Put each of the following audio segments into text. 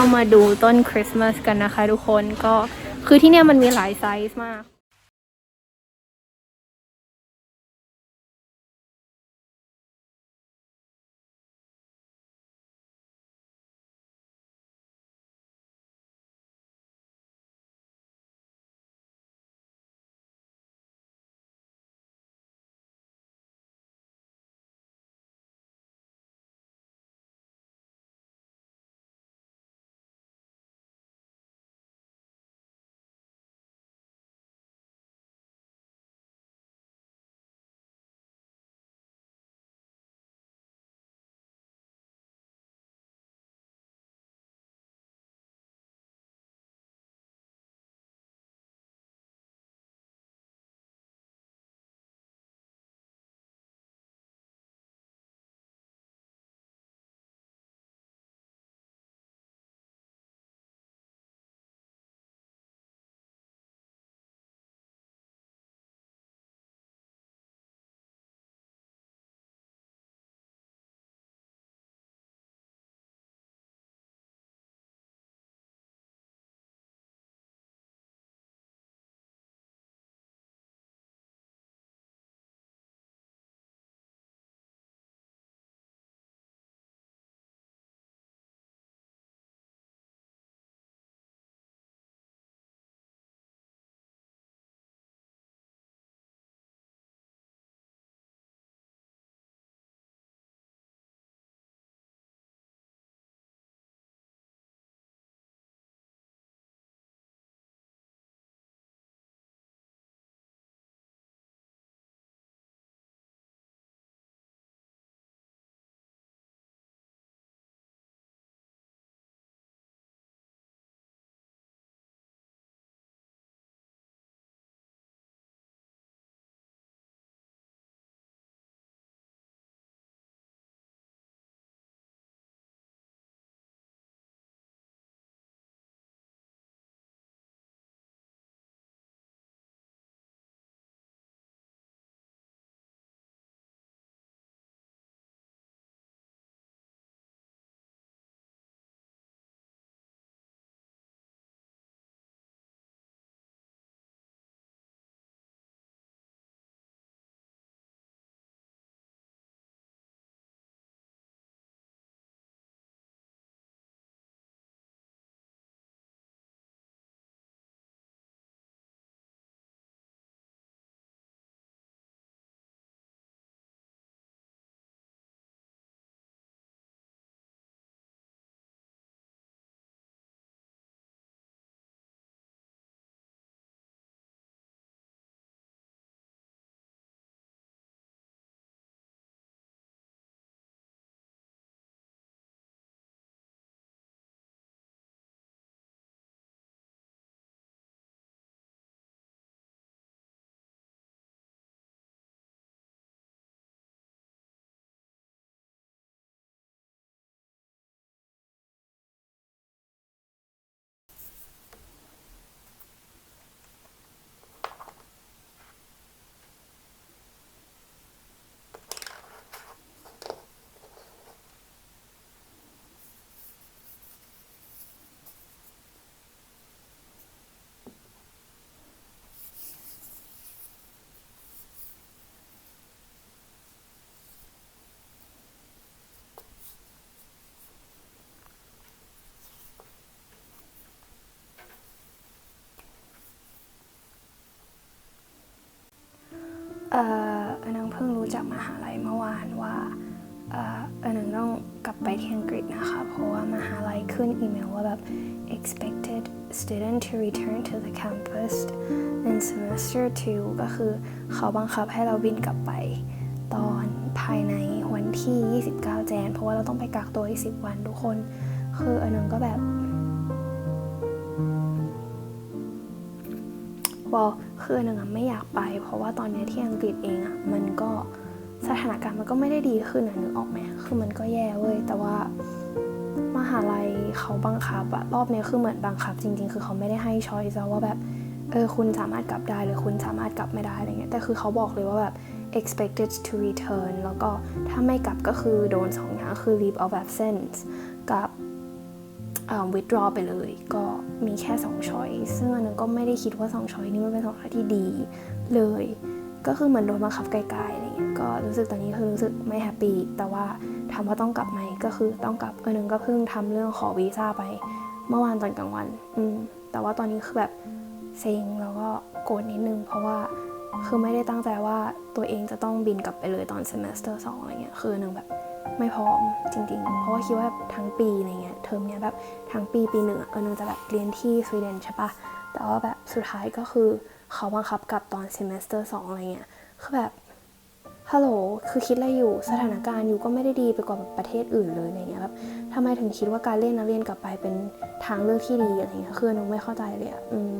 เรามาดูต้นคริสต์มาสกันนะคะทุกคนก็คือที่เนี่ยมันมีหลายไซส์มาก อันนังเพิ่งรู้จากมหาลัยเมื่อวานว่าอันนังต้องกลับไปที่อังกฤษนะคะ เพราะว่ามหาลัยขึ้นอีเมลว่าแบบ expected student to return to the campus in semester 2 ก็คือเขาบังคับให้เราบินกลับไปตอนภายในวันที่ 29 แจน เพราะว่าเราต้องไปกักตัวอีก10 วันทุกคน คืออันนังก็แบบ วอลคืออันหนึ่งอะไม่อยากไป เพราะว่าตอนนี้ที่อังกฤษเองอะมันก็สถานการณ์มันก็ไม่ได้ดีขึ้นอะนึกออกไหมคือมันก็แย่เว้ยแต่ว่ามหาลัยเขาบังคับอะรอบนี้คือเหมือนบังคับ จริง ๆ คือเขาไม่ได้ให้ช้อยส์ว่าแบบเออคุณสามารถกลับได้หรือคุณสามารถกลับไม่ได้อะไรเงี้ยแต่คือเขาบอกเลยว่าแบบ expected to return แล้วก็ถ้าไม่กลับก็คือโดนสองอย่างคือ leave of absence กับ withdraw ไปเลย ก็มีแค่2 choice ซึ่งอันนึงก็ไม่ได้คิดว่า2 choice นี้มันเป็น2 choice ที่ดีเลย ก็คือเหมือนโดนบังคับไกลๆอะไรเงี้ยก็รู้สึกตอนนี้คือรู้สึกไม่แฮปปี้แต่ว่าถามว่าต้องกลับไหมก็คือต้องกลับอันนึงก็เพิ่งทำเรื่องขอวีซ่าไป เมื่อวานตอนกลางวัน อืมแต่ว่าตอนนี้คือแบบเซ็งแล้วก็โกรธนิดนึง เพราะว่าคือไม่ได้ตั้งใจว่าตัวเองจะต้องบินกลับไปเลยตอน semester สองอะไรเงี้ยคือหนึ่งแบบ ไม่พร้อมจริง ๆ เพราะว่าคิดว่าทั้งปีอะไรเงี้ยเทอมเนี้ยแบบทั้งปีปีหนึ่งเออหนึ่งจะแบบเรียนที่สวีเดนใช่ปะแต่ว่าแบบสุดท้ายก็คือเขาบังคับกลับตอน semester สองอะไรเงี้ยคือแบบฮัลโหลคือคิดอะไรอยู่สถานการณ์อยู่ก็ไม่ได้ดีไปกว่าแบบประเทศอื่นเลยอะไรเงี้ยแบบทำไมถึงคิดว่าการเล่นนักเรียนกลับไปเป็นทางเลือกที่ดีอะไรเงี้ยคือหนูไม่เข้าใจเลยอะอืม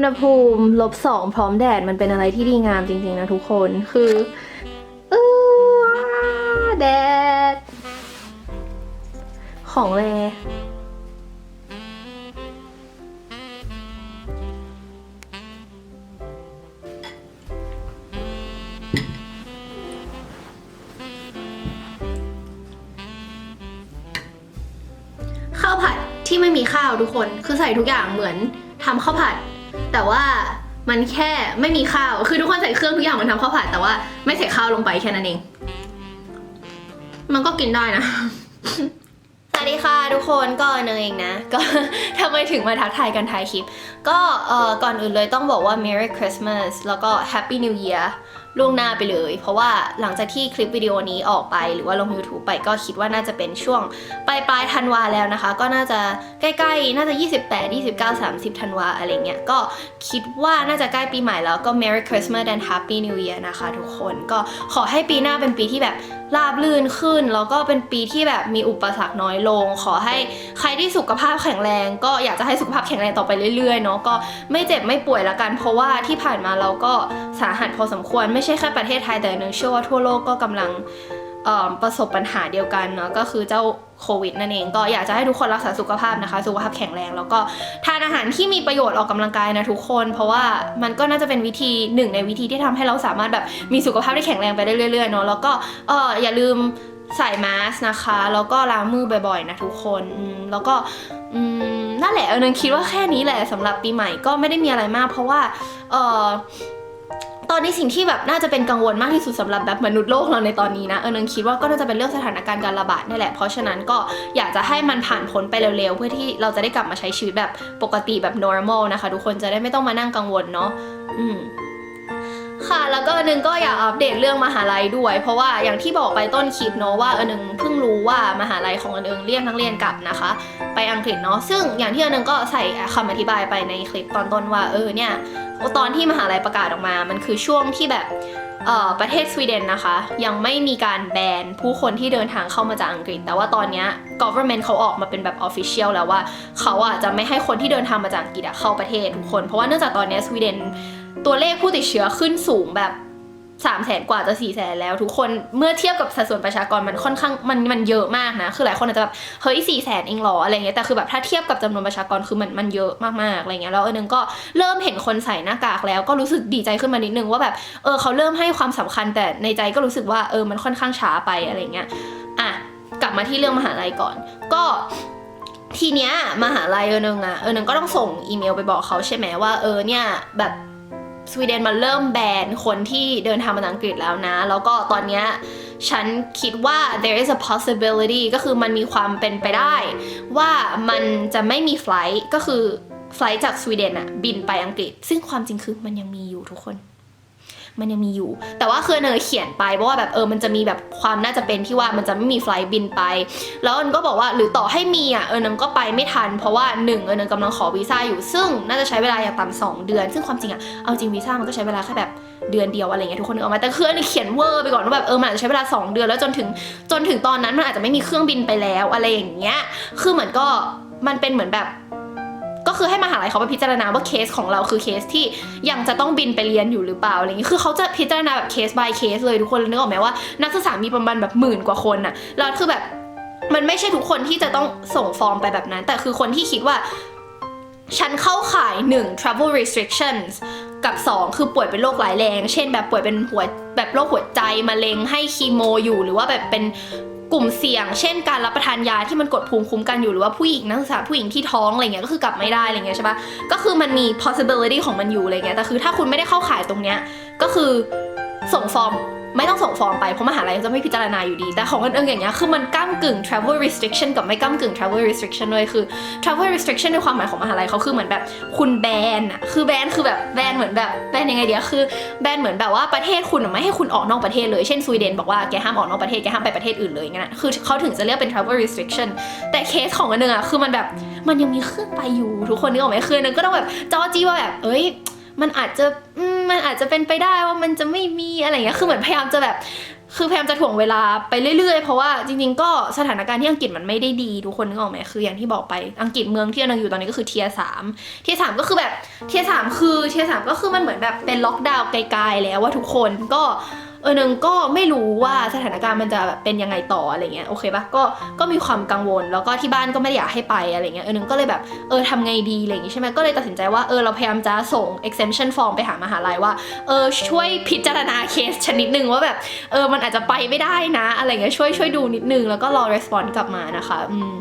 ณหภูมิลบสองพร้อมแดดมันเป็นอะไรที่ดีงามจริงๆนะทุกคนคือเออแดด ของแรข้าวผัดที่ไม่มีข้าวทุกคน คือใส่ทุกอย่างเหมือนทำข้าวผัด แต่ว่ามันแค่ไม่มีข้าว คือทุกคนใส่เครื่องทุกอย่างมันทำข้าวผัดแต่ว่าไม่ใส่ข้าวลงไปแค่นั้นเอง มันก็กินได้นะ สวัสดีค่ะทุกคนก็เนยเองนะ ก็ทำไมถึงมาทักทายกันท้ายคลิป ก็เอ่อก่อนอื่นเลยต้องบอกว่า Merry Christmas แล้วก็ Happy New Year ล่วงหน้าไปเลย เพราะว่าหลังจากที่คลิปวิดีโอนี้ออกไปหรือว่าลง YouTube ไปก็คิดว่าน่าจะเป็นช่วงปลายปลายธันวาแล้วนะคะ ก็น่าจะใกล้ๆ น่าจะ 28 29 30ธันวาอะไรเงี้ยก็คิดว่าน่าจะใกล้ปีใหม่แล้วก็ Merry Christmas and Happy New Year นะคะทุกคนก็ขอให้ปีหน้าเป็นปีที่แบบ ราบลื่นขึ้น แล้วก็เป็นปีที่แบบมีอุปสรรคน้อยลง ขอให้ใครที่สุขภาพแข็งแรง ก็อยากจะให้สุขภาพแข็งแรงต่อไปเรื่อยๆเนาะก็ไม่เจ็บไม่ป่วยละกัน เพราะว่าที่ผ่านมาเราก็สาหัสพอสมควรไม่ใช่แค่ประเทศไทยแต่เนึงเชื่อว่าทั่วโลกก็กำลัง ประสบปัญหาเดียวกันเนาะก็คือเจ้าโควิดนั่นเองก็อยากจะให้ทุกคนรักษาสุขภาพนะคะ สุขภาพแข็งแรง แล้วก็ทานอาหารที่มีประโยชน์ออกกำลังกายนะทุกคน เพราะว่ามันก็น่าจะเป็นวิธีหนึ่งในวิธีที่ทำให้เราสามารถแบบมีสุขภาพที่แข็งแรงไปได้เรื่อยๆเนาะแล้วก็เอออย่าลืมใส่มาสก์นะคะ แล้วก็ล้างมือบ่อยๆนะทุกคนแล้วก็นั่นแหละเออนึงคิดว่าแค่นี้แหละสำหรับปีใหม่ก็ไม่ได้มีอะไรมาก เพราะว่าเออ ตอนนี้สิ่งที่แบบน่าจะเป็นกังวลมากที่สุดสำหรับแบบมนุษย์โลกเราในตอนนี้นะเออนึงคิดว่าก็น่าจะเป็นเรื่องสถานการณ์การระบาดนี่แหละ เพราะฉะนั้นก็อยากจะให้มันผ่านพ้นไปเร็วๆ เพื่อที่เราจะได้กลับมาใช้ชีวิตแบบปกติแบบ normal นะคะ ทุกคนจะได้ไม่ต้องมานั่งกังวลเนาะอืมค่ะแล้วก็อันหนึงก็อยากอัปเดตเรื่องมหาลัยด้วย เพราะว่าอย่างที่บอกไปต้นคลิปเนาะว่าเอันหนึงเพิ่งรู้ว่ามหาลัยของเอันหนึงเรียกนักเรียนกลับนะคะ ไปอังกฤษเนาะซึ่งอย่างที่เอันหนึงก็ใส่คำอธิบายไปในคลิปตอนต้นว่าเออเนี่ย ตอนที่มหาลัยประกาศออกมา มันคือช่วงที่แบบเอ่อประเทศสวีเดนนะคะ ยังไม่มีการแบนผู้คนที่เดินทางเข้ามาจากอังกฤษ แต่ว่าตอนเนี้ย government เขาออกมาเป็นแบบ official แล้วว่า เขาอะจะไม่ให้คนที่เดินทางมาจากอังกฤษอะเข้าประเทศทุกคน เพราะว่าเนื่องจากตอนเนี้ยสวีเดนตัวเลขผู้ติดเชื้อขึ้นสูงแบบ 3 0 0แสนกว่าจะ4 0 0แสนแล้ว ทุกคนเมื่อเทียบกับสัดส่วนประชากรมันค่อนข้างมันมันเยอะมากนะ คือหลายคนอาจจะแบบเฮ้ย4 0 0แสนเองเหรออะไรเงี้ยแต่คือแบบถ้าเทียบกับจำนวนประชากรคือมันมันเยอะมากๆอะไรเงี้ยแล้วเออนึงก็เริ่มเห็นคนใส่หน้ากากแล้วก็รู้สึกดีใจขึ้นมานิดนึงว่าแบบเออเขาเริ่มให้ความสำคัญแต่ในใจก็รู้สึกว่าเออมันค่อนข้างช้าไปอะไรเงี้ยอะกลับมาที่เรื่องมหาลัยก่อน ก็ทีเนี้ยมหาลัยเออนึงอะเออนึงก็ต้องส่งอีเมลไปบอกเขาใช่ไหมว่าเออเนี่ยแบบ สวีเดนมันเริ่มแบนคนที่เดินทางมาอังกฤษแล้วนะ แล้วก็ตอนนี้ฉันคิดว่า there is a possibility ก็คือมันมีความเป็นไปได้ ว่ามันจะไม่มีไฟลท์ก็คือไฟลท์จากสวีเดนอะบินไปอังกฤษ ซึ่งความจริงคือมันยังมีอยู่ทุกคน มันยังมีอยู่ แต่ว่าคือเนยเขียนไปเพราะว่าแบบเออมันจะมีแบบความน่าจะเป็นที่ว่ามันจะไม่มีไฟล์บินไป แล้วเอิญก็บอกว่าหรือต่อให้มีอะเออเนก็ไปไม่ทัน เพราะว่าหนึ่งเออเนกำลังขอวีซ่าอยู่ ซึ่งน่าจะใช้เวลาอย่างต่ำสองเดือน ซึ่งความจริงอะเอาจริงวีซ่ามันก็ใช้เวลาแค่แบบเดือนเดียวอะไรเงี้ยทุกคนนึกออกมาแต่คือเนเขียนเวอร์ไปก่อนว่าแบบเออมันอาจจะใช้เวลาสองเดือนแล้วจนถึงจนถึงตอนนั้นมันอาจจะไม่มีเครื่องบินไปแล้วอะไรอย่างเงี้ยคือเหมือนก็มันเป็นเหมือนแบบ ก็คือให้มหาลัยเขาไปพิจารณาว่าเคสของเราคือเคสที่ยังจะต้องบินไปเรียนอยู่หรือเปล่าอะไรอย่างงี้คือเขาจะพิจารณาแบบเคส by เคสเลยทุกคนนึกออกไหมว่านักศึกษามีประมาณแบบหมื่นกว่าคนน่ะแล้วคือแบบมันไม่ใช่ทุกคนที่จะต้องส่งฟอร์มไปแบบนั้น แต่คือคนที่คิดว่าฉันเข้าข่าย 1 travel restrictions กับ 2 คือป่วยเป็นโรคร้ายแรง เช่นแบบป่วยเป็นหัวแบบโรคหัวใจมะเร็งให้คีโมอยู่ หรือว่าแบบเป็น กลุ่มเสี่ยง เช่นการรับประทานยาที่มันกดภูมิคุ้มกันอยู่หรือว่าผู้หญิงนักศึกษาผู้หญิงที่ท้องอะไรเงี้ยก็คือกลับไม่ได้อะไรเงี้ยใช่ปะก็คือมันมี possibility ของมันอยู่อะไรเงี้ยแต่คือถ้าคุณไม่ได้เข้าข่ายตรงเนี้ยก็คือส่งฟอร์ม ไม่ต้องส่งฟอร์มไป เพราะมหาลัยจะไม่พิจารณาอยู่ดี แต่ของอันเองอย่างเงี้ยคือมันก้ากึ่ง travel restriction กับไม่ก้ากึ่ง travel restriction เลยคือ travel restriction ในความหมายของมหาลัยเขาคือเหมือนแบบคุณแบนอะคือแบนคือแบบแบนเหมือนแบบแบนยังไงเดียวคือแบนเหมือนแบบว่าประเทศคุณไม่ให้คุณออกนอกประเทศเลยเช่นสวีเดนบอกว่าแกห้ามออกนอกประเทศแกห้ามไปประเทศอื่นเลยงเงี้ยนคือเขาถึงจะเรียกเป็น travel restriction แต่เคสของอันเนึงอะคือมันแบบมันยังมีเครื่องไปอยู่ทุกคนนึกออกไหมคืออันนึงก็ต้องแบบจอจี้ว่าแบบเอ้ย มันอาจจะอืมมันอาจจะเป็นไปได้ว่ามันจะไม่มีอะไรอย่างเงี้ยคือเหมือนพยายามจะแบบ คือพยายามจะถ่วงเวลาไปเรื่อยๆ เพราะว่าจริงๆ ก็สถานการณ์ที่อังกฤษมันไม่ได้ดีทุกคนนึกออกไหมคืออย่างที่บอกไปอังกฤษเมืองที่อันงอยู่ตอนนี้ก็คือเทียสามเทียสามก็คือแบบเทียสามคือเทียสามก็คือมันเหมือนแบบเป็นล็อกดาวน์ไกลๆแล้วว่าทุกคนก็ เออนึงก็ไม่รู้ว่าสถานการณ์มันจะแบบเป็นยังไงต่ออะไรเงี้ยโอเคปะก็ก็มีความกังวลแล้วก็ที่บ้านก็ไม่ได้อยากให้ไปอะไรเงี้ยเออนึงก็เลยแบบเออทำไงดีอะไรอย่างงี้ใช่ไหมก็เลยตัดสินใจว่าเออเราพยายามจะส่ง exemption form ไปหามหาลัยว่าเออช่วยพิจารณาเคสชนิดหนึ่งว่าแบบเออมันอาจจะไปไม่ได้นะ อะไรเงี้ยช่วยช่วยดูนิดนึงแล้วก็รอ response กลับมานะคะอืม